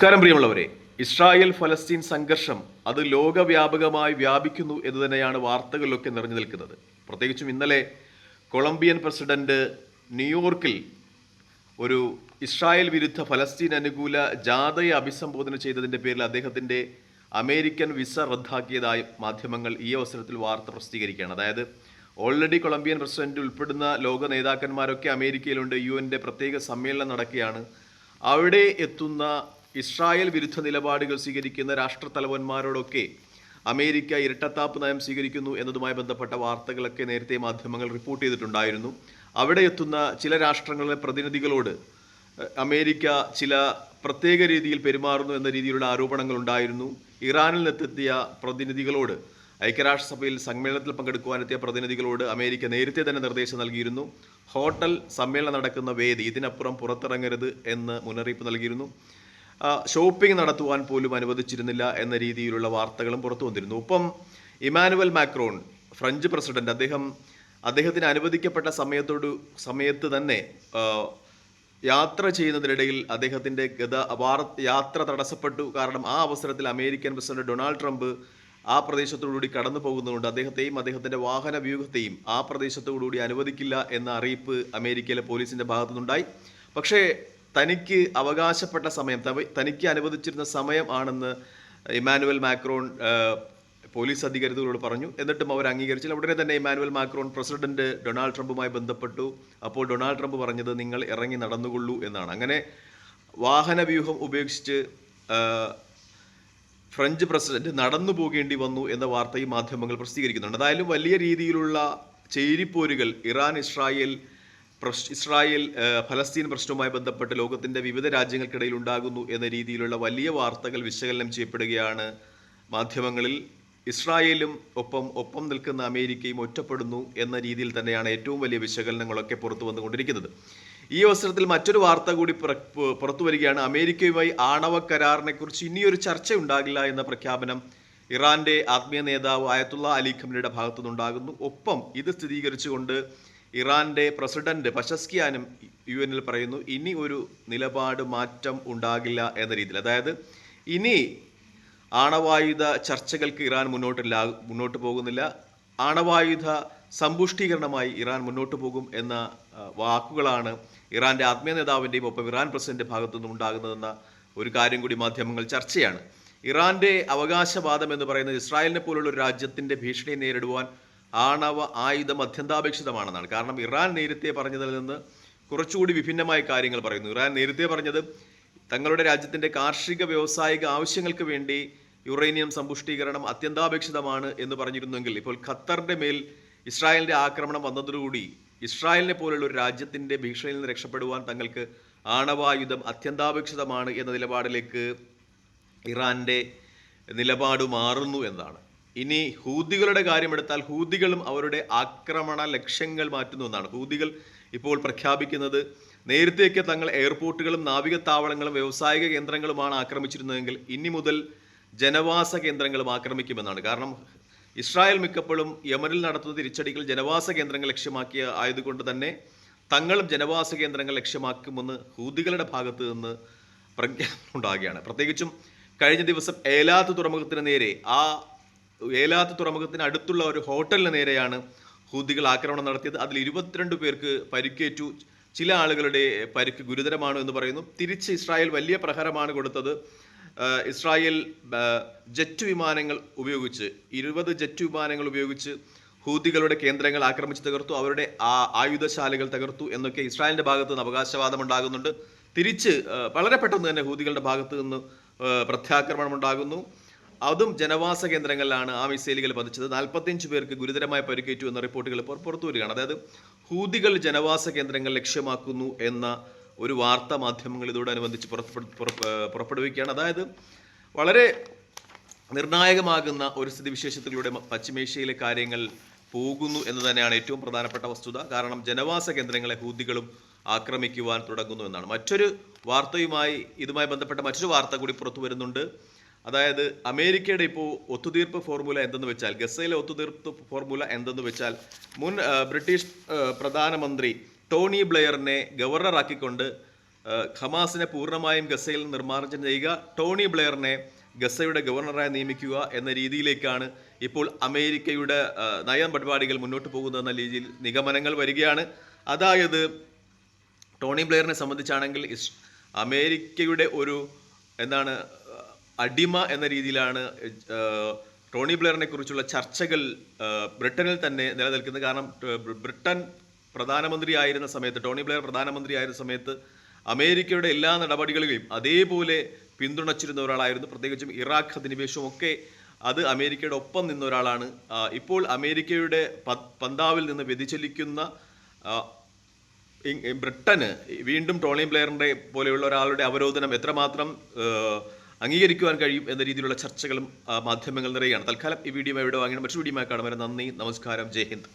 നമസ്കാരം പ്രിയമുള്ളവരെ. ഇസ്രായേൽ ഫലസ്തീൻ സംഘർഷം അത് ലോകവ്യാപകമായി വ്യാപിക്കുന്നു എന്ന് തന്നെയാണ് വാർത്തകളിലൊക്കെ നിറഞ്ഞു നിൽക്കുന്നത്. പ്രത്യേകിച്ചും ഇന്നലെ കൊളംബിയൻ പ്രസിഡന്റ് ന്യൂയോർക്കിൽ ഒരു ഇസ്രായേൽ വിരുദ്ധ ഫലസ്തീൻ അനുകൂല ജാഥയെ അഭിസംബോധന ചെയ്തതിന്റെ പേരിൽ അദ്ദേഹത്തിന്റെ അമേരിക്കൻ വിസ റദ്ദാക്കിയതായി മാധ്യമങ്ങൾ ഈ അവസരത്തിൽ വാർത്ത പ്രസിദ്ധീകരിക്കുകയാണ്. അതായത് ഓൾറെഡി കൊളംബിയൻ പ്രസിഡന്റ് ഉൾപ്പെടുന്ന ലോക നേതാക്കന്മാരൊക്കെ അമേരിക്കയിലുണ്ട് യു എന്റെ പ്രത്യേക സമ്മേളനം നടക്കുകയാണ്. അവിടെ എത്തുന്ന ഇസ്രായേൽ വിരുദ്ധ നിലപാടുകൾ സ്വീകരിക്കുന്ന രാഷ്ട്രത്തലവന്മാരോടൊക്കെ അമേരിക്ക ഇരട്ടത്താപ്പ് നയം സ്വീകരിക്കുന്നു എന്നതുമായി ബന്ധപ്പെട്ട വാർത്തകളൊക്കെ നേരത്തെ മാധ്യമങ്ങൾ റിപ്പോർട്ട് ചെയ്തിട്ടുണ്ടായിരുന്നു. അവിടെ എത്തുന്ന ചില രാഷ്ട്രങ്ങളിലെ പ്രതിനിധികളോട് അമേരിക്ക ചില പ്രത്യേക രീതിയിൽ പെരുമാറുന്നു എന്ന രീതിയിലുള്ള ആരോപണങ്ങൾ ഉണ്ടായിരുന്നു. ഇറാനിൽ നിന്നെത്തിയ പ്രതിനിധികളോട് ഐക്യരാഷ്ട്രസഭയിൽ സമ്മേളനത്തിൽ പങ്കെടുക്കുവാനെത്തിയ പ്രതിനിധികളോട് അമേരിക്ക നേരത്തെ തന്നെ നിർദ്ദേശം നൽകിയിരുന്നു. ഹോട്ടൽ സമ്മേളനം നടക്കുന്ന വേദി ഇതിനപ്പുറം പുറത്തിറങ്ങരുത് എന്ന് മുന്നറിയിപ്പ് നൽകിയിരുന്നു. ഷോപ്പിംഗ് നടത്തുവാൻ പോലും അനുവദിച്ചിരുന്നില്ല എന്ന രീതിയിലുള്ള വാർത്തകളും പുറത്തു വന്നിരുന്നു. ഒപ്പം ഇമാനുവൽ മാക്രോൺ ഫ്രഞ്ച് പ്രസിഡന്റ് അദ്ദേഹം അദ്ദേഹത്തിന് അനുവദിക്കപ്പെട്ട സമയത്തോട് സമയത്ത് തന്നെ യാത്ര ചെയ്യുന്നതിനിടയിൽ അദ്ദേഹത്തിന്റെ ഗത യാത്ര തടസ്സപ്പെട്ടു. കാരണം ആ അവസരത്തിൽ അമേരിക്കൻ പ്രസിഡന്റ് ഡൊണാൾഡ് ട്രംപ് ആ പ്രദേശത്തോടുകൂടി കടന്നു പോകുന്നതുകൊണ്ട് അദ്ദേഹത്തെയും അദ്ദേഹത്തിന്റെ വാഹന വ്യൂഹത്തെയും ആ പ്രദേശത്തോടുകൂടി അനുവദിക്കില്ല എന്ന അറിയിപ്പ് അമേരിക്കയിലെ പോലീസിന്റെ ഭാഗത്തുനിന്നുണ്ടായി. പക്ഷേ തനിക്ക് അവകാശപ്പെട്ട സമയം തനിക്ക് അനുവദിച്ചിരുന്ന സമയം ആണെന്ന് ഇമാനുവൽ മാക്രോൺ പോലീസ് അധികാരികളോട് പറഞ്ഞു. എന്നിട്ടും അവർ അംഗീകരിച്ചില്ല. ഉടനെ തന്നെ ഇമാനുവൽ മാക്രോൺ പ്രസിഡന്റ് ഡൊണാൾഡ് ട്രംപുമായി ബന്ധപ്പെട്ടു. അപ്പോൾ ഡൊണാൾഡ് ട്രംപ് പറഞ്ഞത് നിങ്ങൾ ഇറങ്ങി നടന്നുകൊള്ളൂ എന്നാണ്. അങ്ങനെ വാഹന വ്യൂഹം ഉപേക്ഷിച്ച് ഫ്രഞ്ച് പ്രസിഡന്റ് നടന്നു പോകേണ്ടി വന്നു എന്ന വാർത്തയും മാധ്യമങ്ങൾ പ്രസിദ്ധീകരിക്കുന്നുണ്ട്. അതായാലും വലിയ രീതിയിലുള്ള ചേരിപ്പോരുകൾ ഇറാൻ ഇസ്രായേൽ പ്രശ് ഇസ്രായേൽ ഫലസ്തീൻ പ്രശ്നവുമായി ബന്ധപ്പെട്ട് ലോകത്തിന്റെ വിവിധ രാജ്യങ്ങൾക്കിടയിൽ ഉണ്ടാകുന്നു എന്ന രീതിയിലുള്ള വലിയ വാർത്തകൾ വിശകലനം ചെയ്യപ്പെടുകയാണ് മാധ്യമങ്ങളിൽ. ഇസ്രായേലും ഒപ്പം ഒപ്പം നിൽക്കുന്ന അമേരിക്കയും ഒറ്റപ്പെടുന്നു എന്ന രീതിയിൽ തന്നെയാണ് ഏറ്റവും വലിയ വിശകലനങ്ങളൊക്കെ പുറത്തു വന്നുകൊണ്ടിരിക്കുന്നത്. ഈ അവസരത്തിൽ മറ്റൊരു വാർത്ത കൂടി പുറത്തു വരികയാണ്. അമേരിക്കയുമായി ആണവ കരാറിനെക്കുറിച്ച് ഇനിയൊരു ചർച്ച ഉണ്ടാകില്ല എന്ന പ്രഖ്യാപനം ഇറാന്റെ ആത്മീയ നേതാവ് ആയത്തുള്ള അലി ഖമനിയുടെ ഭാഗത്തുനിന്നുണ്ടാകുന്നു. ഒപ്പം ഇത് സ്ഥിരീകരിച്ചുകൊണ്ട് ഇറാന്റെ പ്രസിഡന്റ് പശസ്കിയാനും യു എനിൽ പറയുന്നു ഇനി ഒരു നിലപാട് മാറ്റം ഉണ്ടാകില്ല എന്ന രീതിയിൽ. അതായത് ഇനി ആണവായുധ ചർച്ചകൾക്ക് ഇറാൻ മുന്നോട്ടില്ല മുന്നോട്ട് പോകുന്നില്ല. ആണവായുധ സമ്പുഷ്ടീകരണമായി ഇറാൻ മുന്നോട്ട് പോകും എന്ന വാക്കുകളാണ് ഇറാന്റെ ആത്മീയ നേതാവിന്റെയും ഒപ്പം ഇറാൻ പ്രസിഡന്റ് ഭാഗത്തു നിന്നും ഉണ്ടാകുന്നതെന്ന ഒരു കാര്യം കൂടി മാധ്യമങ്ങൾ ചർച്ചയാണ്. ഇറാന്റെ അവകാശവാദം എന്ന് പറയുന്നത് ഇസ്രായേലിനെ പോലുള്ള ഒരു രാജ്യത്തിന്റെ ഭീഷണി നേരിടുവാൻ ആണവ ആയുധം അത്യന്താപേക്ഷിതമാണെന്നാണ്. കാരണം ഇറാൻ നേരത്തെ പറഞ്ഞതിൽ നിന്ന് കുറച്ചുകൂടി വിഭിന്നമായ കാര്യങ്ങൾ പറയുന്നു. ഇറാൻ നേരത്തെ പറഞ്ഞത് തങ്ങളുടെ രാജ്യത്തിന്റെ കാർഷിക വ്യാവസായിക ആവശ്യങ്ങൾക്ക് വേണ്ടി യുറേനിയം സമ്പുഷ്ടീകരണം അത്യന്താപേക്ഷിതമാണ് എന്ന് പറഞ്ഞിരുന്നെങ്കിൽ ഇപ്പോൾ ഖത്തറിന്റെ മേൽ ഇസ്രായേലിന്റെ ആക്രമണം വന്നതോടുകൂടി ഇസ്രായേലിനെ പോലുള്ള ഒരു രാജ്യത്തിന്റെ ഭീഷണിയിൽ നിന്ന് രക്ഷപ്പെടുവാൻ തങ്ങൾക്ക് ആണവായുധം അത്യന്താപേക്ഷിതമാണ് എന്ന നിലപാടിലേക്ക് ഇറാന്റെ നിലപാട് മാറുന്നു എന്നതാണ് ഇനി ഹൂദികളുടെ കാര്യമെടുത്താൽ ഹൂദികളും അവരുടെ ആക്രമണ ലക്ഷ്യങ്ങൾ മാറ്റുന്നു എന്നാണ് ഹൂദികൾ ഇപ്പോൾ പ്രഖ്യാപിക്കുന്നത് നേരത്തെയൊക്കെ തങ്ങൾ എയർപോർട്ടുകളും നാവികത്താവളങ്ങളും വ്യവസായിക കേന്ദ്രങ്ങളുമാണ് ആക്രമിച്ചിരുന്നതെങ്കിൽ ഇനി മുതൽ ജനവാസ കേന്ദ്രങ്ങളും ആക്രമിക്കുമെന്നാണ്. കാരണം ഇസ്രായേൽ മിക്കപ്പോഴും യമനിൽ നടത്തുന്ന തിരിച്ചടികൾ ജനവാസ കേന്ദ്രങ്ങൾ ലക്ഷ്യമാക്കിയ ആയതുകൊണ്ട് തന്നെ തങ്ങളും ജനവാസ കേന്ദ്രങ്ങൾ ലക്ഷ്യമാക്കുമെന്ന് ഹൂദികളുടെ ഭാഗത്ത് നിന്ന് പ്രഖ്യാപനം ഉണ്ടാകുകയാണ് പ്രത്യേകിച്ചും കഴിഞ്ഞ ദിവസം ഏലാത്ത് തുറമുഖത്തിന് നേരെ ആ ഏലാത്ത് തുറമുഖത്തിന് അടുത്തുള്ള ഒരു ഹോട്ടലിന് നേരെയാണ് ഹൂദികൾ ആക്രമണം നടത്തിയത്. അതിൽ ഇരുപത്തിരണ്ട് പേർക്ക് പരിക്കേറ്റു. ചില ആളുകളുടെ പരിക്ക് ഗുരുതരമാണ് എന്ന് പറയുന്നു. തിരിച്ച് ഇസ്രായേൽ വലിയ പ്രഹരമാണ് കൊടുത്തത്. ഇസ്രായേൽ ജെറ്റ് വിമാനങ്ങൾ ഉപയോഗിച്ച് ഇരുപത് ജെറ്റ് വിമാനങ്ങൾ ഉപയോഗിച്ച് ഹൂതികളുടെ കേന്ദ്രങ്ങൾ ആക്രമിച്ച് തകർത്തു. അവരുടെ ആ ആയുധശാലകൾ തകർത്തു എന്നൊക്കെ ഇസ്രായേലിന്റെ ഭാഗത്ത് നിന്ന് അവകാശവാദം ഉണ്ടാകുന്നുണ്ട്. തിരിച്ച് വളരെ പെട്ടെന്ന് തന്നെ ഹൂതികളുടെ ഭാഗത്ത് നിന്ന് പ്രത്യാക്രമണം ഉണ്ടാകുന്നു. അതും ജനവാസ കേന്ദ്രങ്ങളിലാണ് ആ മിസൈലുകൾ പതിച്ചത്. നാൽപ്പത്തിയഞ്ച് പേർക്ക് ഗുരുതരമായി പരിക്കേറ്റു എന്ന റിപ്പോർട്ടുകൾ ഇപ്പോൾ പുറത്തു വരികയാണ്. അതായത് ഹൂതികൾ ജനവാസ കേന്ദ്രങ്ങൾ ലക്ഷ്യമാക്കുന്നു എന്ന ഒരു വാർത്താ മാധ്യമങ്ങൾ ഇതോടനുബന്ധിച്ച് പുറപ്പെടു പുറ- പുറപ്പെടുവിക്കുകയാണ്. അതായത് വളരെ നിർണായകമാകുന്ന ഒരു സ്ഥിതിവിശേഷത്തിലൂടെ പശ്ചിമേഷ്യയിലെ കാര്യങ്ങൾ പോകുന്നു എന്ന് തന്നെയാണ് ഏറ്റവും പ്രധാനപ്പെട്ട വസ്തുത. കാരണം ജനവാസ കേന്ദ്രങ്ങളെ ഹൂതികളും ആക്രമിക്കുവാൻ തുടങ്ങുന്നു എന്നാണ്. മറ്റൊരു വാർത്തയുമായി ഇതുമായി ബന്ധപ്പെട്ട മറ്റൊരു വാർത്ത കൂടി പുറത്തു വരുന്നുണ്ട്. അതായത് അമേരിക്കയുടെ ഇപ്പോൾ ഒത്തുതീർപ്പ് ഫോർമുല എന്തെന്ന് വെച്ചാൽ ഗസയിലെ ഒത്തുതീർപ്പ് ഫോർമുല എന്തെന്ന് വെച്ചാൽ മുൻ ബ്രിട്ടീഷ് പ്രധാനമന്ത്രി ടോണി ബ്ലെയറിനെ ഗവർണറാക്കിക്കൊണ്ട് ഹമാസിനെ പൂർണമായും ഗസയിൽ നിർമ്മാർജനം ചെയ്യുക ടോണി ബ്ലെയറിനെ ഗസയുടെ ഗവർണറായി നിയമിക്കുക എന്ന രീതിയിലേക്കാണ് ഇപ്പോൾ അമേരിക്കയുടെ നയം പരിപാടികൾ മുന്നോട്ട് പോകുന്നതെന്ന രീതിയിൽ നിഗമനങ്ങൾ വരികയാണ്. അതായത് ടോണി ബ്ലെയറിനെ സംബന്ധിച്ചാണെങ്കിൽ അമേരിക്കയുടെ ഒരു എന്താണ് അടിമ എന്ന രീതിയിലാണ് ടോണി ബ്ലെയറിനെ കുറിച്ചുള്ള ചർച്ചകൾ ബ്രിട്ടനിൽ തന്നെ നിലനിൽക്കുന്നത്. കാരണം ബ്രിട്ടൻ പ്രധാനമന്ത്രി ആയിരുന്ന സമയത്ത് ടോണി ബ്ലെയർ പ്രധാനമന്ത്രി ആയിരുന്ന സമയത്ത് അമേരിക്കയുടെ എല്ലാ നടപടികളെയും അതേപോലെ പിന്തുണച്ചിരുന്ന ഒരാളായിരുന്നു. പ്രത്യേകിച്ചും ഇറാഖ് അധിനിവേശവും ഒക്കെ അത് അമേരിക്കയുടെ ഒപ്പം നിന്ന ഒരാളാണ്. ഇപ്പോൾ അമേരിക്കയുടെ പന്താവിൽ നിന്ന് വ്യതിചലിക്കുന്ന ബ്രിട്ടന് വീണ്ടും ടോണി ബ്ലെയറിന്റെ പോലെയുള്ള ഒരാളുടെ അവരോധനം എത്രമാത്രം അംഗീകരിക്കുവാൻ കഴിയും എന്ന രീതിയിലുള്ള ചർച്ചകളും മാധ്യമങ്ങൾ നിറയുകയാണ്. തൽക്കാലം ഈ വീഡിയോ എവിടെ വാങ്ങണം മറ്റൊരു വീഡിയോ കാണുമ്പോൾ നന്ദി നമസ്കാരം ജയ് ഹിന്ദ്.